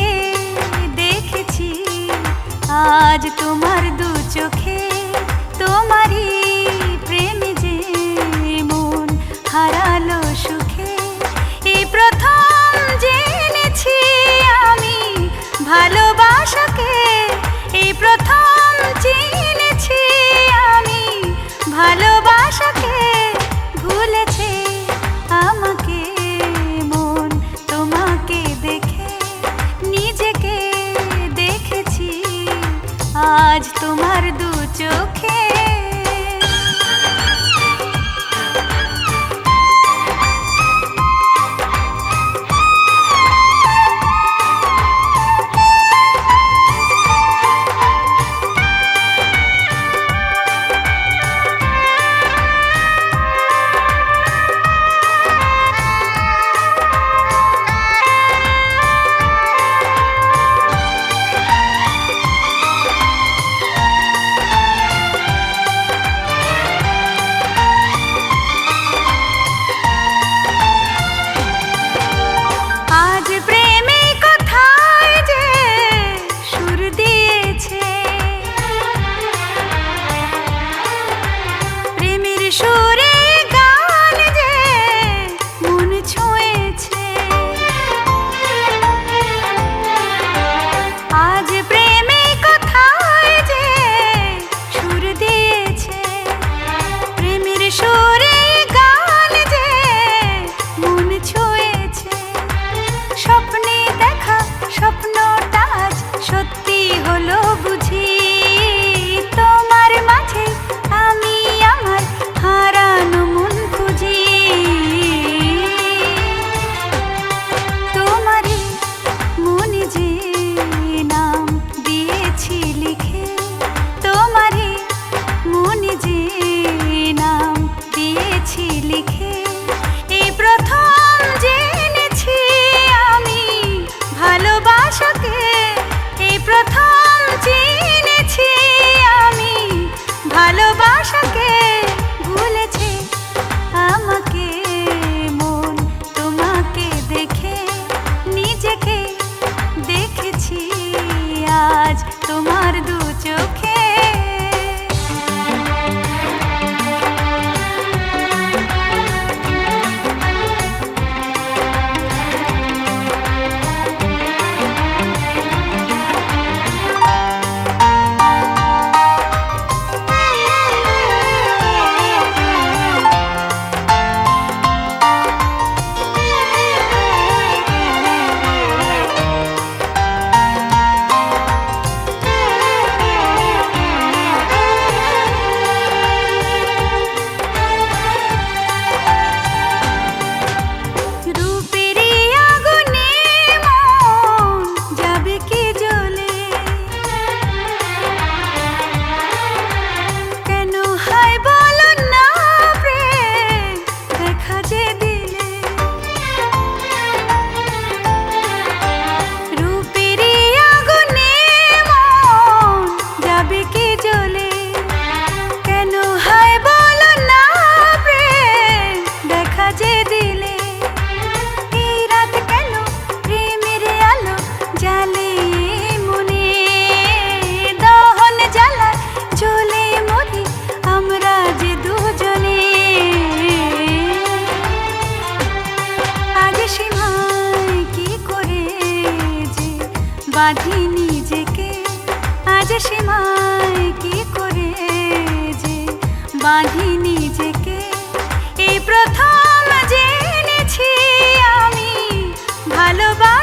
তোমাকে দেখেছি। আজ তোমার দু চোখে তোমারই প্রেম যে মন হারালো সুখে। এই প্রথম জেনেছি আমি ভালোবাসাকে। এই প্রথম আজ তোমার দু চোখ 说 বাঁধি নিজেকে। আজ সীমায় কি করে যে? বাঁধি নিজেকে। এই প্রথম জেনেছি আমি ভালোবাস